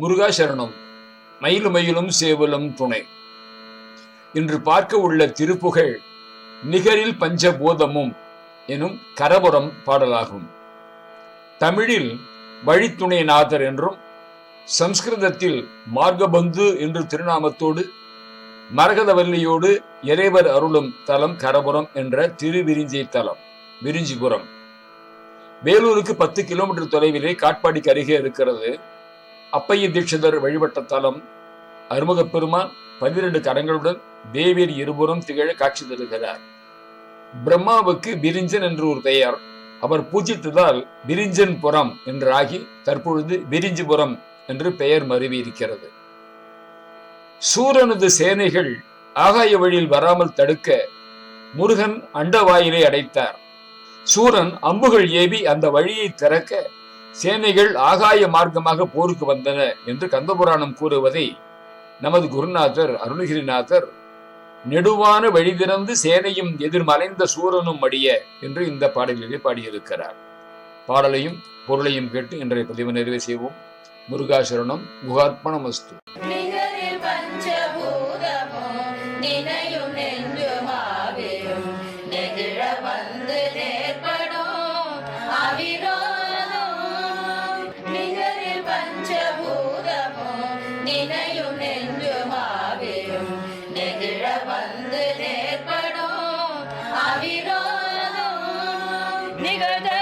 முருகா சரணம் மயிலு மயிலும் சேவலும் துணை. இன்று பார்க்க உள்ள திருப்புகழ் நிகரில் பஞ்சபூதமும் எனும் கரபுரம் பாடலாகும். தமிழில் வழித்துணைநாதர் என்றும் சம்ஸ்கிருதத்தில் மார்கபந்து என்று திருநாமத்தோடு மரகதவல்லியோடு இறைவர் அருளும் தலம் கரபுரம் என்ற திருவிரிஞ்சை தலம் விரிஞ்சிபுரம். வேலூருக்கு பத்து கிலோமீட்டர் தொலைவிலே காட்பாடிக்கு அருகே இருக்கிறது. அப்பைய தீட்சிதர் வழிபட்ட தலம் அருமுகப் பெருமான் பன்னிரண்டு கரங்களுடன் தேவியர் இருபுறம் திகழ காட்சி தருகிறார். பிரம்மாவுக்கு விரிஞ்சன் என்று ஒரு பெயர். அவர் பூஜித்ததால் விரிஞ்சன் புறம் என்றாகி தற்பொழுது விரிஞ்சிபுரம் என்று பெயர் மருவி இருக்கிறது சூரனது சேனைகள் ஆகாய வழியில் வராமல் தடுக்க முருகன் அண்டவாயிலை அடைத்தார். சூரன் அம்புகள் ஏவி அந்த வழியை திறக்க சேனைகள் ஆகாய மார்க்கமாக போருக்கு வந்தன என்று கந்தபுராணம் கூறுவதை நமது குருநாதர் அருணகிரிநாதர் நெடுவான வழி திறந்து சேனையும் எதிர்மலைந்த சூரனும் அடிய என்று இந்த பாடலிலே பாடியிருக்கிறார். பாடலையும் பொருளையும் கேட்டு இன்றைய பதிவு நிறைவு செய்வோம். முருகாசரணம் குகார்ப்பணமஸ்து நிகரில் நிகழ்தரும் பிரபாகர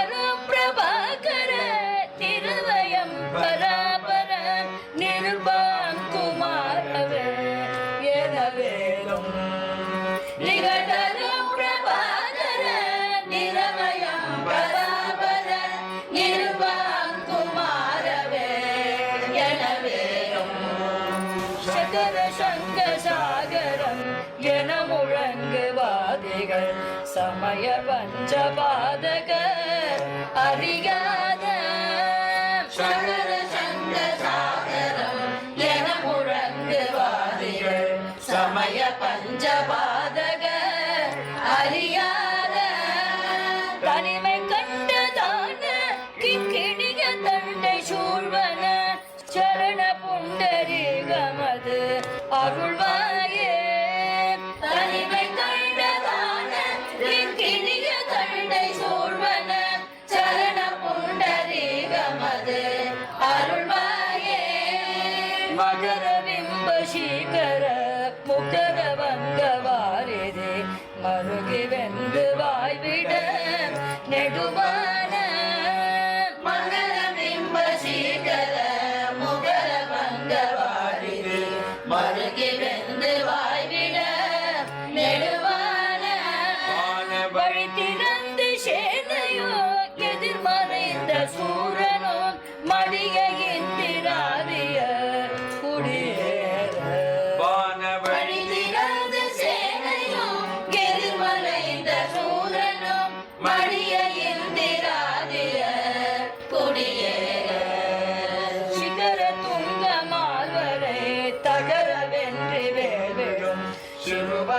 முழங்குவாதிகள் சமய பஞ்சபாதக அறியாத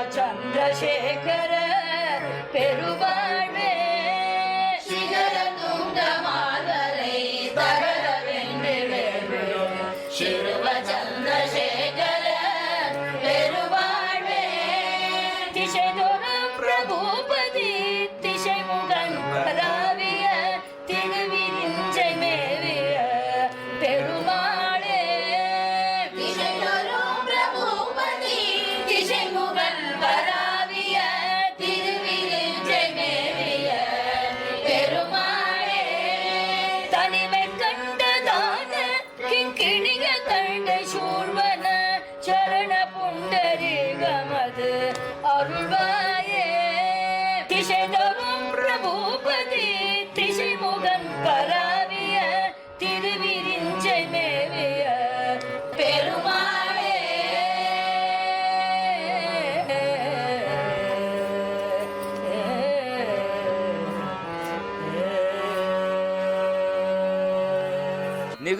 சிறுவ சந்திரசேகர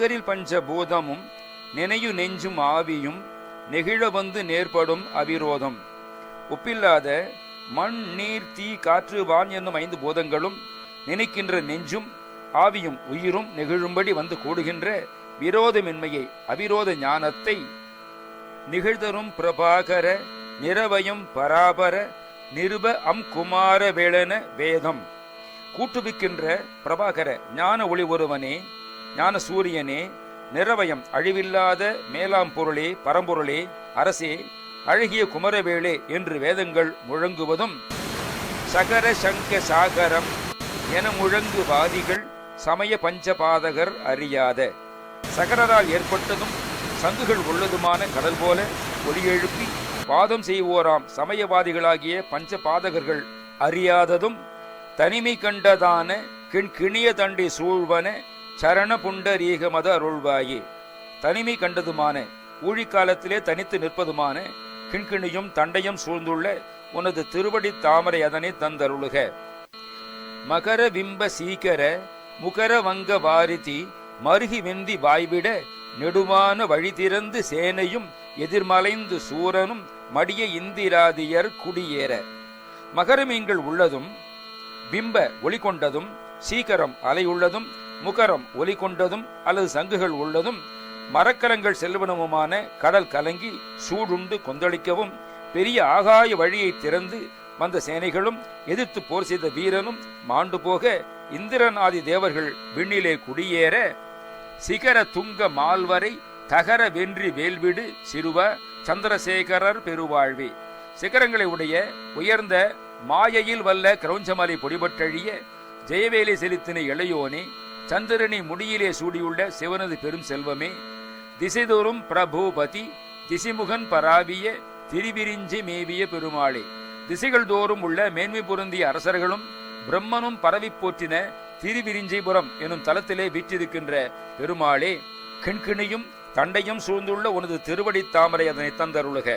பஞ்ச பூதமும் நினையு நெஞ்சும் ஆவியும் நெகிழ வந்து நேர்படும் அவிரோதம். ஒப்பில்லாத மண் நீர் தீ காற்று வான் என்னும் ஐந்து பூதங்களும் நினைக்கின்ற நெஞ்சும் ஆவியும் உயிரும் நெகிழும்படி வந்து கூடுகின்ற விரோதமின்மையை அவிரோத ஞானத்தை நிகழ்தரும் பிரபாகர நிரவயம் பராபர நிருப அம் குமார வேளன வேதம். கூட்டுவிக்கின்ற பிரபாகர ஞான ஒளி ஒருவனே ஞான சூரியனே நிறவயம் அழிவில்லாத மேலாம் பொருளே பரம்பொருளே அரசே அழகிய குமரவேளே என்று வேதங்கள் முழங்குவதும் சகர சங்க சாகரம் என முழங்கு வாதிகள் சமய பஞ்சபாதகர் அறியாத சகரரால் ஏற்பட்டதும் சங்குகள் உள்ளதுமான கடல் போல ஒலி பாதம் செய்வோராம் சமயவாதிகளாகிய பஞ்சபாதகர்கள் அறியாததும் தனிமை கண்டதான கிண் கிணிய தண்டி சூழ்வன சரண புண்டரீகமத அருள்வாயே. தனிமை கண்டதுமான ஊழிக்காலத்திலே தனித்து நிற்பதுமான கிண்கிணியும் தண்டையும் சூழ்ந்துள்ள உனது திருவடி தாமரை அதனை தந்தருளுக. மகர விம்ப சீக்கர முகர வங்க வாரிதி மருகி வெந்தி வாய்விட நெடுமான வழி திறந்து சேனையும் எதிர்மலைந்து சூரனும் மடிய இந்திராதியர் குடியேற. மகரமீன்கள் உள்ளதும் பிம்ப ஒளி கொண்டதும் சீக்கரம் அலையுள்ளதும் முகரம் ஒலி கொண்டதும் அல்லது சங்குகள் உள்ளதும் மரக்கலங்கள் செல்வனமுமான கடல் கலங்கி சூடுண்டு கொந்தளிக்கவும் பெரிய ஆகாய வழியை திறந்து வந்த சேனைகளும் எதிர்த்து போர் செய்த வீரனும் மாண்டு போக இந்திரன் ஆதி தேவர்கள் விண்ணிலே குடியேற சிகர துங்க மால்வரை தகர வென்றி வேல்விடு சிறுவ சந்திரசேகரர் பெருவாழ்வே. சிகரங்களை உடைய உயர்ந்த மாயையில் வல்ல கிரௌஞ்சமலை பொடிபட்டழிய ஜெயவேலி செலுத்தின இளையோனே சந்திரனை முடியிலே சூடியுள்ள சிவனது பெரும் செல்வமே. திசைதோறும் பிரபூபதி திசைமுகன் பராவிய திரிவிரிஞ்சி மேவிய பெருமாளே. திசைகள் தோறும் உள்ள மேன்மை பொருந்திய அரசர்களும் பிரம்மனும் பரவி போற்றின திருவிரிஞ்சிபுரம் எனும் தலத்திலே வீற்றிருக்கின்ற பெருமாளே கிண்கிணியும் தண்டையும் சூழ்ந்துள்ள உனது திருவடி தாமரை அதனை தந்தருளுக.